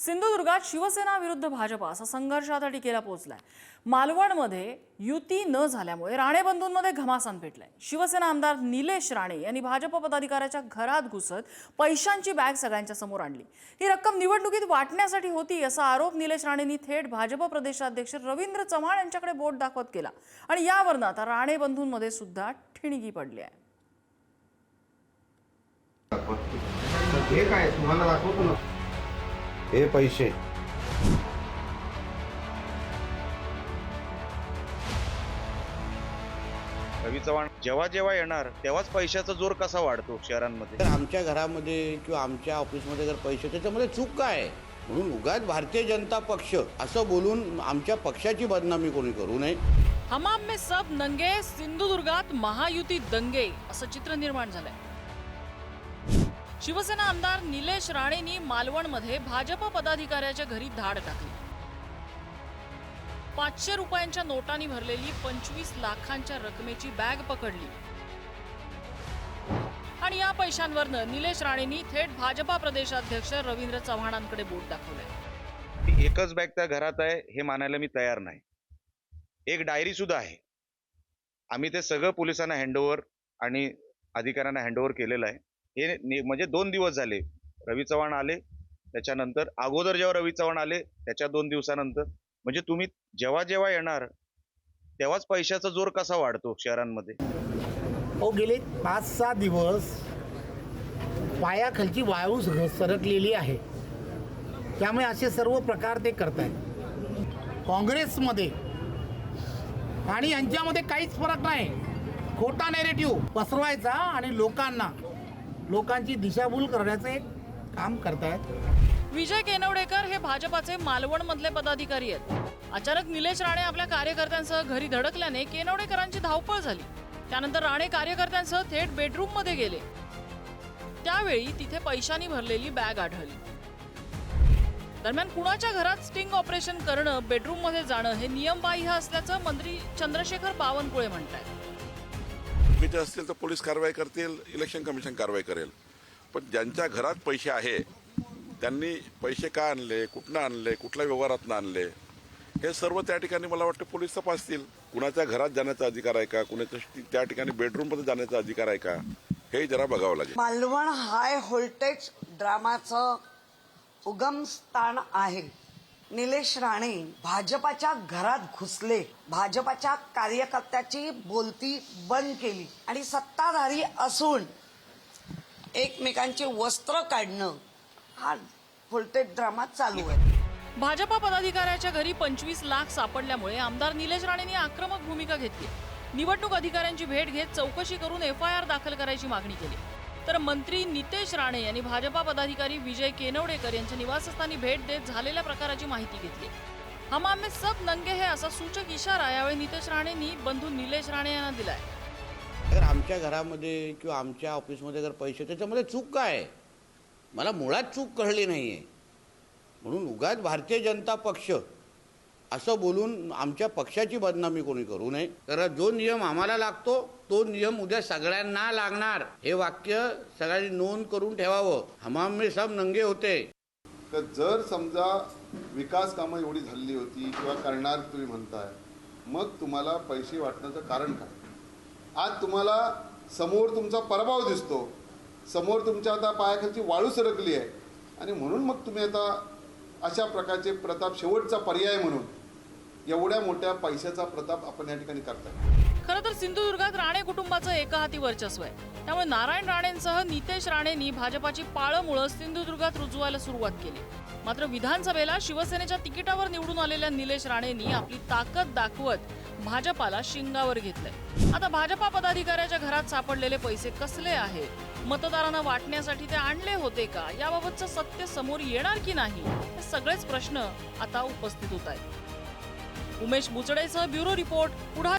सिंधुदुर्गात शिवसेना विरुद्ध भाजपा असा संघर्ष आता टीकेला पोहोचलाय. मालवणमध्ये युती न झाल्यामुळे राणे बंधूंमध्ये घमासान पेटलाय. शिवसेना आमदार निलेश राणे यांनी भाजप पदाधिकाऱ्याच्या घरात घुसत पैशांची बॅग सगळ्यांच्या समोर आणली. ही रक्कम निवडणुकीत वाटण्यासाठी होती असा आरोप निलेश राणेंनी थेट भाजप प्रदेशाध्यक्ष रवींद्र चव्हाण यांच्याकडे बोट दाखवत केला. आणि यावरनं आता राणे बंधूंमध्ये सुद्धा ठिणगी पडली आहे. हे काय तुम्हाला दाखवतो ना. हे पैसे. रवी चव्हाण जेव्हा जेव्हा येणार तेव्हाच पैशाचा जोर कसा वाढतो शहरांमध्ये? तर आमच्या घरामध्ये किंवा आमच्या ऑफिसमध्ये जर पैसे त्याच्यामध्ये चूक काय आहे? म्हणून उगाच भारतीय जनता पक्ष असं बोलून आमच्या पक्षाची बदनामी कोणी करू नये. हमाम में सब नंगे सिंधुदुर्गात महायुती दंगे असं चित्र निर्माण झालंय. शिवसेना आमदार निलेश राणेंनी मालवणमध्ये भाजप पदाधिकाऱ्याच्या घरी धाड टाकली. पाचशे रुपयांच्या नोटांनी भरलेली पंचवीस लाखांच्या रकमेची बॅग पकडली. आणि या पैशांवरनं निलेश राणेंनी थेट भाजपा प्रदेशाध्यक्ष रवींद्र चव्हाणांकडे बोट दाखवलंय. एकच बॅग त्या घरात आहे हे मानायला मी तयार नाही. एक डायरी सुद्धा आहे. आम्ही ते सगळं पोलिसांना हँडओव्हर आणि अधिकाऱ्यांना हँडओव्हर केलेलं आहे. हे म्हणजे दोन दिवस झाले. रवी चव्हाण आले त्याच्यानंतर अगोदर जेव्हा रवी चव्हाण आले त्याच्या दोन दिवसानंतर म्हणजे तुम्ही जेव्हा जेव्हा येणार तेव्हाच पैशाचा जोर कसा वाढतो शहरांमध्ये? हो गेले पाच सहा दिवस पायाखालची वाळू सरकलेली आहे. त्यामुळे असे सर्व प्रकार ते करत आहेत काँग्रेसमध्ये आणि यांच्यामध्ये काहीच फरक नाही. खोटा नेरेटिव्ह पसरवायचा आणि लोकांना लोकांची दिशाभूल करण्याचं एक काम करतायत. विजय केनवडेकर हे भाजपाचे मालवण मधले पदाधिकारी आहेत. अचानक निलेश राणे आपल्या कार्यकर्त्यांसह घरी धडकल्याने केनवडेकरांची धावपळ झाली. त्यानंतर राणे कार्यकर्त्यांसह थेट बेडरूममध्ये गेले. त्यावेळी तिथे पैशांनी भरलेली बॅग आढळली. दरम्यान कुणाच्या घरात स्टिंग ऑपरेशन करणं बेडरूममध्ये जाणं हे नियमबाह्य असल्याचं मंत्री चंद्रशेखर बावनकुळे म्हणतात चुकीचे असतील तर पोलीस कारवाई करतील इलेक्शन कमिशन कारवाई करेल. पण ज्यांच्या घरात पैसे आहे त्यांनी पैसे का आणले कुठनं आणले कुठल्या व्यवहारातनं आणले हे सर्व त्या ठिकाणी मला वाटतं पोलीस तपासतील. कुणाच्या घरात जाण्याचा अधिकार आहे का? कुणाच्या त्या ठिकाणी बेडरूममध्ये जाण्याचा अधिकार आहे का? हे जरा बघावं लागेल. मालवण हाय व्होल्टेज ड्रामाचं उगम स्थान आहे. निलेश राणे भाजपाच्या घरात घुसले. भाजपाच्या कार्यकर्त्याची बोलती बंद केली. आणि सत्ताधारी असून एकमेकांची वस्त्र काढणं हा फुलटेक ड्रामा चालू आहे. भाजपा पदाधिकाऱ्याच्या घरी पंचवीस लाख सापडल्यामुळे आमदार निलेश राणेंनी आक्रमक भूमिका घेतली. निवडणूक अधिकाऱ्यांची भेट घेत चौकशी करून एफ आय आर दाखल करायची मागणी केली. तर मंत्री नितेश राणे यांनी भाजपा पदाधिकारी विजय केनवडेकर यांच्या निवासस्थानी भेट देत झालेल्या प्रकाराची माहिती घेतली. हमाम में सब नंगे है असा सूचक इशारा यावेळी नितेश राणेंनी बंधू निलेश राणे यांना दिलाय. तर आमच्या घरामध्ये किंवा आमच्या ऑफिसमध्ये जर पैसे त्याच्यामध्ये चूक काय आहे? मला मुळात चूक कळली नाही आहे म्हणून उगाच भारतीय जनता पक्ष असं बोलून आमच्या पक्षाची बदनामी कोणी करू नये. तर जो नियम आम्हाला लागतो तो नियम उद्या सगळ्यांना लागणार. हे वाक्य सगळ्यांनी नोंद करून ठेवावं. हमाम में सब नंगे होते. तर जर समजा विकास कामं एवढी झालेली होती किंवा करणार तुम्ही म्हणताय मग तुम्हाला पैसे वाटण्याचं कारण काय? आज तुम्हाला समोर तुमचा पराभव दिसतो. समोर तुमच्या आता पायाखालची वाळू सरकली आहे. आणि म्हणून मग तुम्ही आता अशा प्रकारचे प्रताप शेवटचा पर्याय म्हणून एवढ्या मोठ्या पैशाचा प्रताप आपण या ठिकाणी करताय. खरं तर सिंधुदुर्गात राणे कुटुंबाचं एका हाती वर्चस्व आहे. त्यामुळे नारायण राणेंसह नितेश राणेंनी भाजपाची पाळमुळं सिंधुदुर्गात रुजवायला सुरुवात केली. मात्र विधानसभेला शिवसेनेच्या तिकिटावर निवडून आलेल्या निलेश राणेंनी आपली ताकद दाखवत भाजपाला शिंगावर घेतलंय. आता भाजपा पदाधिकाऱ्याच्या घरात सापडलेले पैसे कसले आहे? मतदारांना वाटण्यासाठी ते आणले होते का? याबाबतचं सत्य समोर येणार की नाही? हे सगळेच प्रश्न आता उपस्थित होत आहेत. उमेश बुचडेसह ब्युरो रिपोर्ट पुढा